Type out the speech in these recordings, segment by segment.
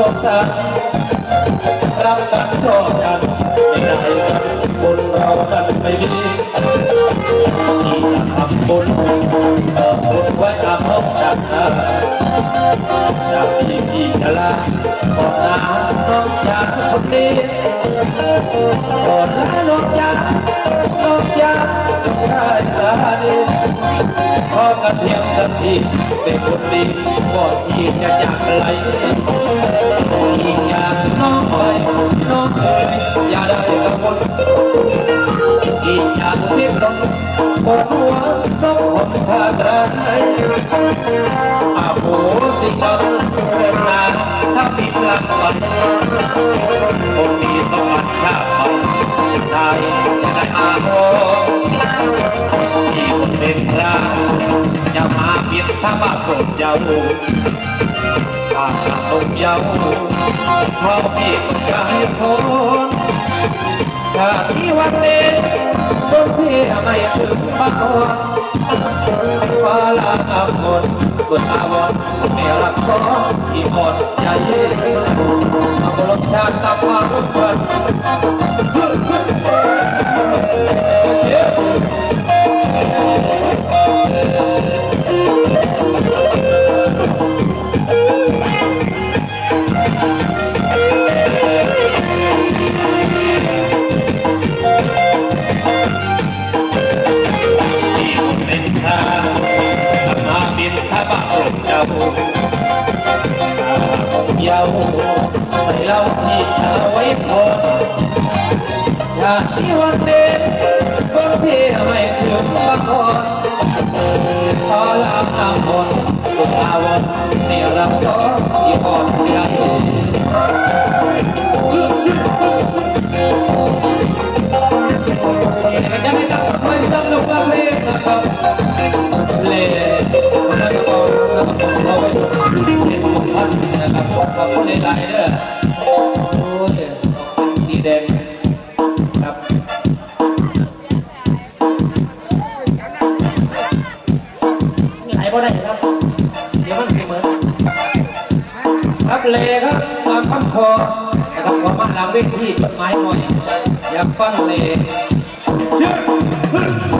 สงสารรักกันชอบกันไม่ได้กันบุญเรากันไม่มีที่จะทำบุญเติมบุญไว้ตามห้องจากนาจากที่พี่จะลาขอนลาน้องจากคนนี้ขอนลาน้องจากน้องจากได้ลาดี ขอกันเพียงสักทีเป็นคนดีก่อนที่จะจากไกลอีกอย่างน้องไปน้องเอ๋ยอย่าได้กังวลอีกอย่างที่ตรงปวดหัวน้องผมพาดรัน อาโหสิ กรรมเกิดมาถ้าผิดหลักไปคงมีสวรรค์ชาติไปไทยจะได้อาเป็นพระจะมาเปลี่ยนถ้ามาโปรดเยาวถ้าตรงเยาว์เพราะพี่ต้องการให้พ้นถ้าที่วันเล่นคนพี่ไม่ถึงบ้านฟ้าลาอามนบนอาวรเมียรักขอที่หมดใจเย็นอาลมชาติตามมารุกวันที่ ที่วันเด็กคนพี่ไม่ถึงบางคนพอลาอามนสุดอาวันนี่รักสองที่อ่อนใหญ่จะไม่ต้องไม่ต้องลุกมาเพลงนะครับเลแล้วก็ก็เอาไว้เป็นของท่านนะครับขอบคุณในไลน์เด้อโอ้ยสีแดง พอแต่ต้อนะครับขอมาหลังเวทีจดไม้หน่อยอยากฟังเลยเชื่อ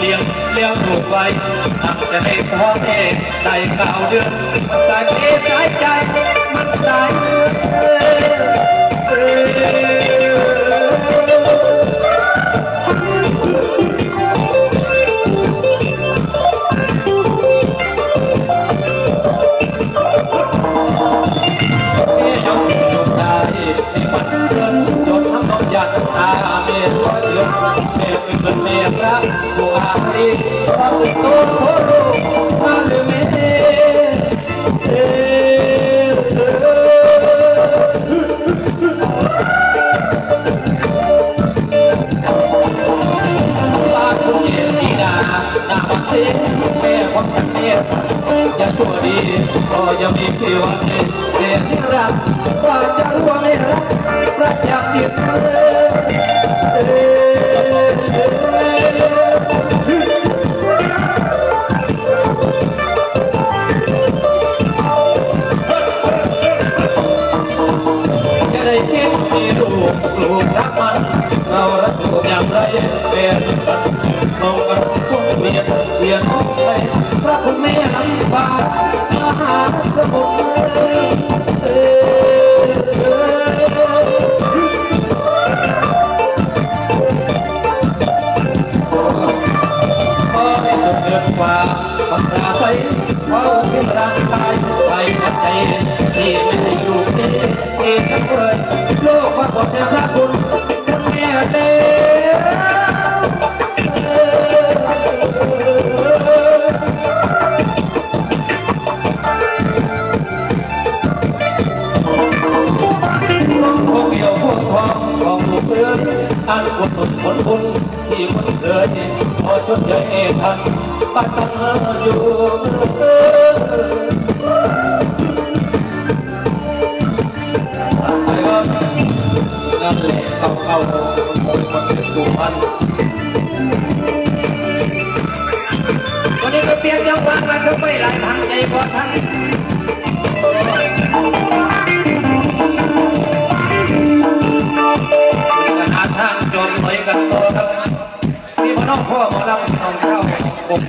เลี้ยงเลี้ยงลูกไว้ทำจะให้พ่อแม่ได้เก่าเดือนสายเทสายใจมันสายเลือด วันนี้ก็เตรียมยังวางมาทุกไปหลายทางในพอทั้งทางจนไหลกันโตครับ น้องพ่อมอลำน้เข้าผม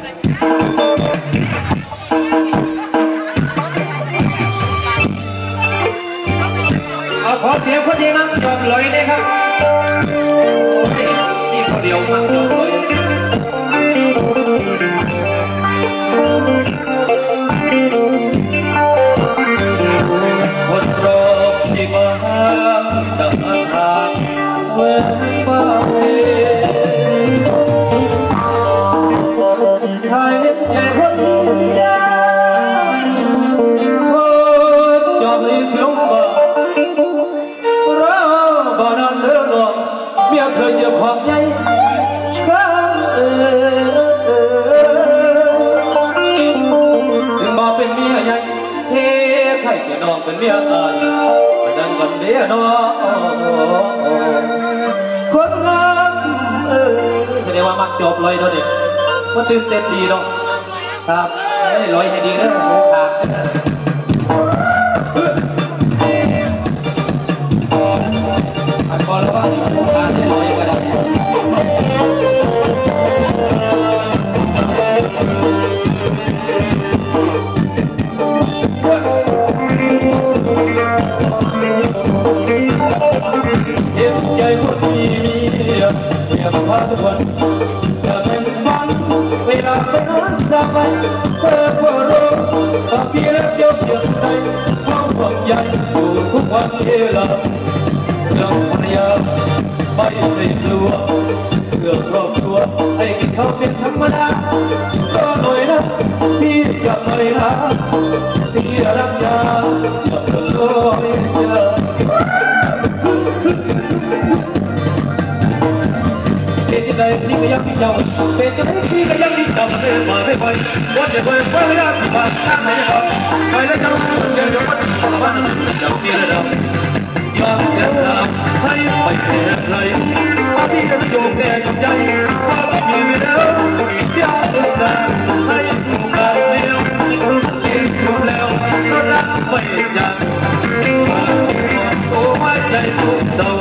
เอาขอเสียงคนที่นั่งยอเลยนะครับนที่คนเดียวมั่งย biết ơi mà đang vẫn biết đó. Con ngắm ừ thế này mà mặc chộp lời đi có tương tên đi เห็นใจคนมีเมียเมียบอกว่าทุกคนจะเป็นวันเวลาเปร้านสบายเธอก็รู้ตอนพี่แล้วเจ้าเพียงใดความหวังใหญ่อยู่ทุกวันเวลาเรื่องยาไม่เสียลัวเรื่อครอบครัวให้กินข้าวเป็นธรรมดาก็หน่อยนะพี่กัไม่อยนะที่รักยาอย่าเพิ่งลอย đi cái dân đi chồng về tôi biết khi cái dân đi chậm về mà về quay có thể quay quay với anh và sang mấy con quay lấy nhau chơi cho bắt bắt đầu tiên là đầu giờ sẽ làm thấy mày về đây ta đi đến chỗ kẻ trong chay ta bị nhìn về đâu tiếp tục là hay cùng là liêu chỉ cùng leo nó đã bay nhận mà tôi mãi chạy xuống đầu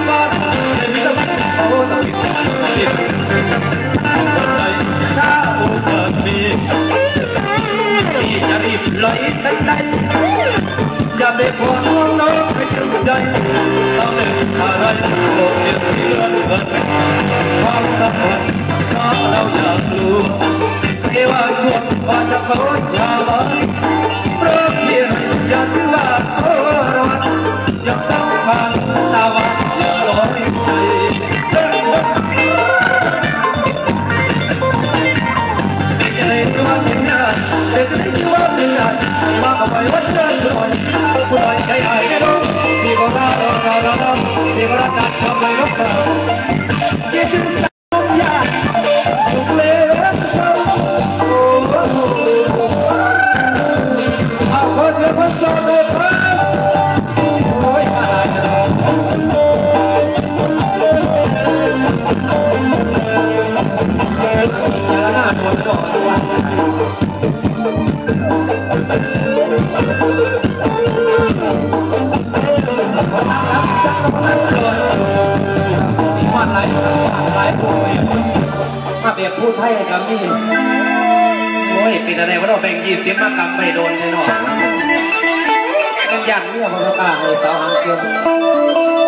ย่างเนื้อพระตาเลยสาวหางเกลือ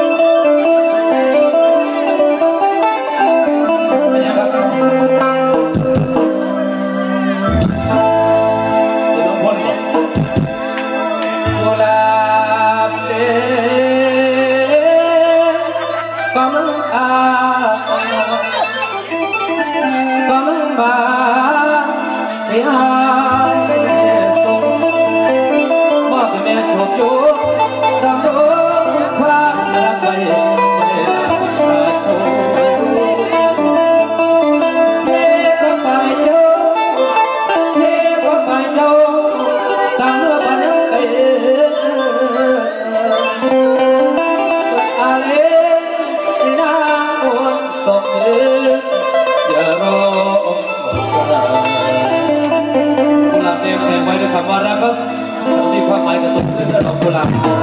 pular.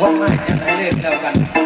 พบมากจะได้เรื่องเรากัน